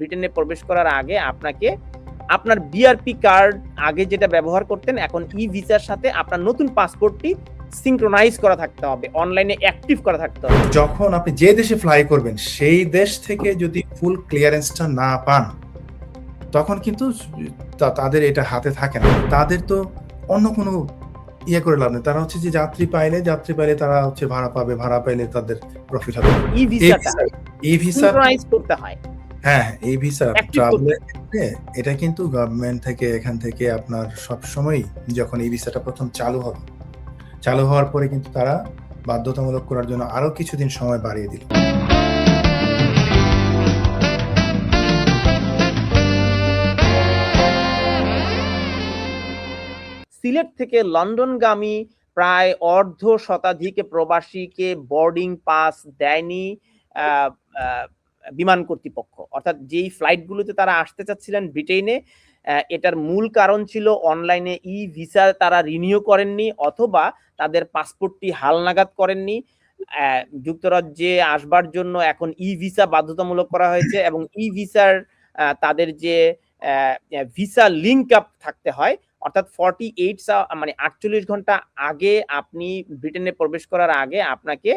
ব্রিটেনে প্রবেশ করার আগে আপনাকে আপনার বিআরপি কার্ড আগে যেটা ব্যবহার করতেন এখন ই ভিসার সাথে আপনার নতুন পাসপোর্টটি সিঙ্ক্রোনাইজ করা থাকতে হবে অনলাইনে অ্যাক্টিভ করা থাকতে হবে। যখন আপনি যে দেশে ফ্লাই করবেন সেই দেশ থেকে যদি ফুল ক্লিয়ারেন্সটা না পান তখন কিন্তু তাদের এটা হাতে থাকে না। তাদের তো অন্য কোনো ইয়ে করে লাভ নেই। তারা হচ্ছে যে যাত্রী পাইলে যাত্রী পাইলে তারা হচ্ছে ভাড়া পাবে ভাড়া পাইলে তাদের প্রফিট হবে। ই ভিসাটা এই ভিসা করতে হয়। হ্যাঁ এই ভিসা ট্রাভেলের ক্ষেত্রে এটা কিন্তু গভর্নমেন্ট থেকে এখান থেকে আপনার সব সময় যখন এই ভিসাটা প্রথম চালু হবে। চালু হওয়ার পরে কিন্তু তারা বাধ্যতামূলক করার জন্য আরও কিছুদিন সময় বাড়িয়ে দিল। সিলেট থেকে লন্ডনগামী প্রায় অর্ধ শতাধিক প্রবাসীকে বোর্ডিং পাস দেয়নি বিমান কর্তৃপক্ষ। অর্থাৎ যেই ফ্লাইটগুলোতে তারা আসতে চাচ্ছিলেন ব্রিটেনে এটার মূল কারণ ছিল অনলাইনে ই ভিসা তারা রিনিউ করেননি অথবা তাদের পাসপোর্টটি হালনাগাদ করেননি। যুক্তরাজ্যে আসবার জন্য এখন ই ভিসা বাধ্যতামূলক করা হয়েছে এবং ই ভিসার তাদের যে ভিসা লিঙ্ক আপ থাকতে হয়, অর্থাৎ ফর্টি এইট মানে আটচল্লিশ ঘণ্টা আগে আপনি ব্রিটেনে প্রবেশ করার আগে আপনাকে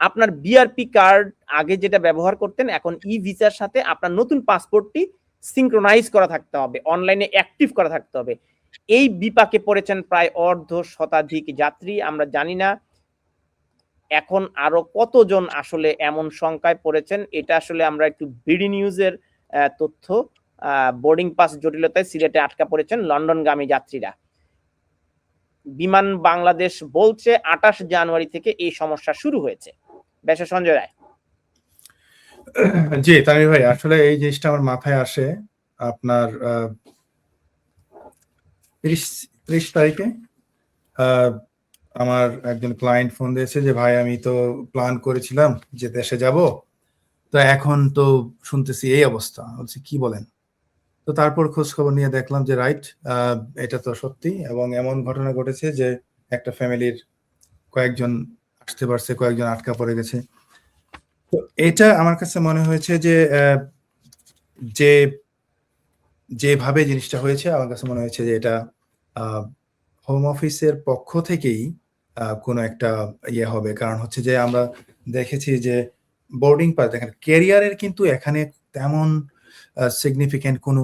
আপনার বিআরপি কার্ড আগে যেটা ব্যবহার করতেন, এখন ই ভিসার সাথে আপনার নতুন পাসপোর্টটি সিঙ্ক্রোনাইজ করা থাকতে হবে অনলাইনে অ্যাক্টিভ করা থাকতে হবে। এই বিপাকে পড়েছেন প্রায় অর্ধ শতাধিক যাত্রী, আমরা জানি না এখন আরও কতজন আসলে এমন সংখ্যায় পড়েছেন, এটা আসলে আমরা একটু বিডি নিউজের তথ্য বোর্ডিং পাস জটিলতায় সিলেটে আটকা পড়েছেন লন্ডনগামী যাত্রীরা। বিমান বাংলাদেশ বলছে আঠাশ জানুয়ারি থেকে এই সমস্যা শুরু হয়েছে। বেশ সঞ্জয় রায়। জি তামির ভাই, আসলে এই জিনিসটা আমার মাথায় আসে আপনার তিরিশ তারিখে আমার একজন ক্লায়েন্ট ফোন দিয়েছে যে, ভাই, আমি তো প্ল্যান করেছিলাম যে দেশে যাব, তো এখন তো শুনতেছি এই অবস্থা। বলছি, কি বলেন? তো তারপর খোঁজ খবর নিয়ে দেখলাম যে, রাইট এটা তো সত্যি এবং এমন ঘটনা ঘটেছে যে একটা ফ্যামিলির কয়েকজন আসতে পারছে, কয়েকজন আটকা পড়ে গেছে। তো এটা আমার কাছে মনে হয়েছে যে যে, যেভাবে জিনিসটা হয়েছে, আমার কাছে মনে হয়েছে যে এটা হোম অফিসের পক্ষ থেকেই কোনো একটা ইয়ে হবে। কারণ হচ্ছে যে আমরা দেখেছি যে বোর্ডিং পাস দেখেন ক্যারিয়ারের কিন্তু এখানে তেমন সিগনিফিক্যান্ট কোনো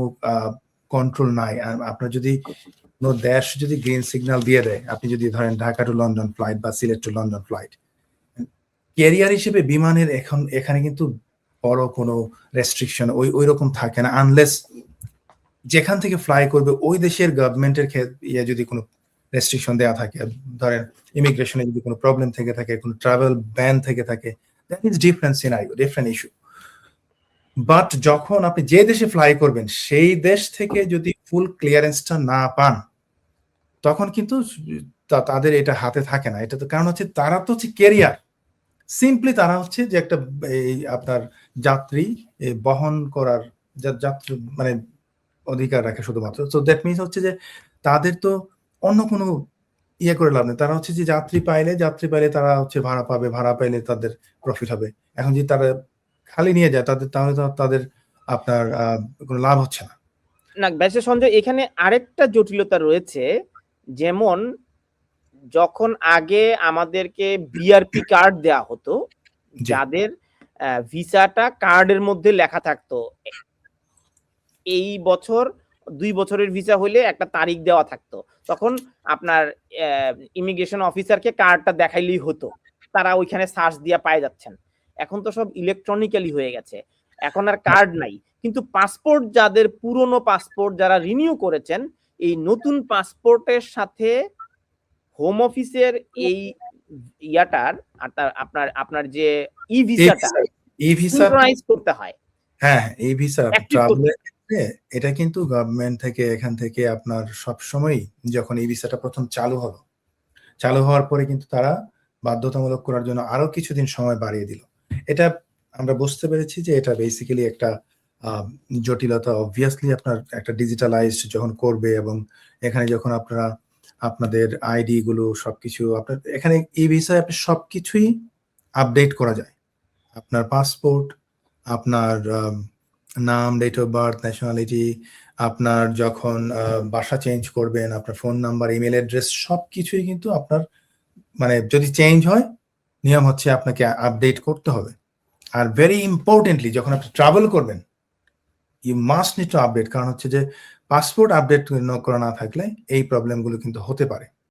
কন্ট্রোল নাই। আপনার যদি কোনো দেশ যদি গ্রিন সিগন্যাল দিয়ে দেয়, আপনি যদি ধরেন ঢাকা টু লন্ডন ফ্লাইট বা Sylhet to London flight carrier হিসেবে বিমানের এখন, এখানে কিন্তু বড় কোনো রেস্ট্রিকশন ওই ওই রকম থাকে না আনলেস যেখান থেকে ফ্লাই করবে ওই দেশের গভর্নমেন্টের ইয়ে যদি কোনো রেস্ট্রিকশন দেওয়া থাকে, ধরেন ইমিগ্রেশনে যদি কোনো প্রবলেম থেকে থাকে, কোনো ট্রাভেল ব্যান থেকে থাকে that is different scenario different issue but যখন আপনি যে দেশে ফ্লাই করবেন, সেই দেশ থেকে যদি ফুল ক্লিয়ারেন্সটা না পান তখন কিন্তু তাদের এটা হাতে থাকে না। এটা তো কারণ হচ্ছে তারা তো হচ্ছে কেরিয়ার সিম্পলি তারা হচ্ছে যে একটা এই আপনার যাত্রী বহন করার যাত্রী মানে অধিকার রাখে শুধুমাত্র। তো দ্যাট মিনস হচ্ছে যে তাদের তো অন্য কোনো ইয়ে করে লাভ নেই। তারা হচ্ছে যে যাত্রী পাইলে যাত্রী পাইলে তারা হচ্ছে ভাড়া পাবে, ভাড়া পাইলে তাদের প্রফিট হবে। এখন যদি তারা খালি নিয়ে যায় তাদের তাহলে তাদের আপনার কোনো লাভ হচ্ছে না। না বেশ সঞ্জয়, এখানে আরেকটা জটিলতা রয়েছে। যেমন যখন আগে আমাদেরকে বিআরপি কার্ড দেয়া হতো যাদের ভিসাটা কার্ডের মধ্যে লেখা থাকতো। এই বছর দুই বছরের ভিসা হলে একটা তারিখ দেওয়া থাকতো। তখন আপনার ইমিগ্রেশন অফিসারকে কার্ডটা দেখাইলেই হতো। তারা ওইখানে সার্চ দিয়া পায়ে যাচ্ছেন। এখন তো সব ইলেকট্রনিক্যালি হয়ে গেছে। এখন আর কার্ড নাই। কিন্তু পাসপোর্ট যাদের পুরনো পাসপোর্ট যারা রিনিউ করেছেন এই নতুন পাসপোর্টের সাথে হোম অফিসের এই ইয়াটার আর তার- আপনার আপনার যে ই ভিসাটা এই ভিসা করতে হয়। হ্যাঁ এই ভিসা ট্রাভেলের ক্ষেত্রে এটা কিন্তু গভর্নমেন্ট থেকে এখান থেকে আপনার সব সময় যখন এই ভিসাটা প্রথম চালু হলো চালু হওয়ার পরে কিন্তু তারা বাধ্যতামূলক করার জন্য আরও কিছুদিন সময় বাড়িয়ে দিল। এটা আমরা বুঝতে পেরেছি যে এটা বেসিক্যালি একটা জটিলতা অবভিয়াসলি আপনার একটা ডিজিটালাইজড যখন করবে এবং এখানে যখন আপনারা আপনাদের আইডি গুলো সবকিছু আপনার, এখানে এই ভিসায় আপনি সবকিছুই আপডেট করা যায়। আপনার পাসপোর্ট আপনার নাম ডেট অফ বার্থ ন্যাশনালিটি আপনার যখন বাসা চেঞ্জ করবেন, আপনার ফোন নাম্বার ইমেল অ্যাড্রেস সব কিছুই কিন্তু আপনার মানে যদি চেঞ্জ হয়, নিয়ম হচ্ছে আপনাকে আপডেট করতে হবে। আর ভেরি ইম্পর্টেন্টলি যখন আপনি ট্রাভেল করবেন you must need to update কারণ হচ্ছে যে পাসপোর্ট আপডেট করা না থাকলে এই প্রবলেমগুলো কিন্তু হতে পারে।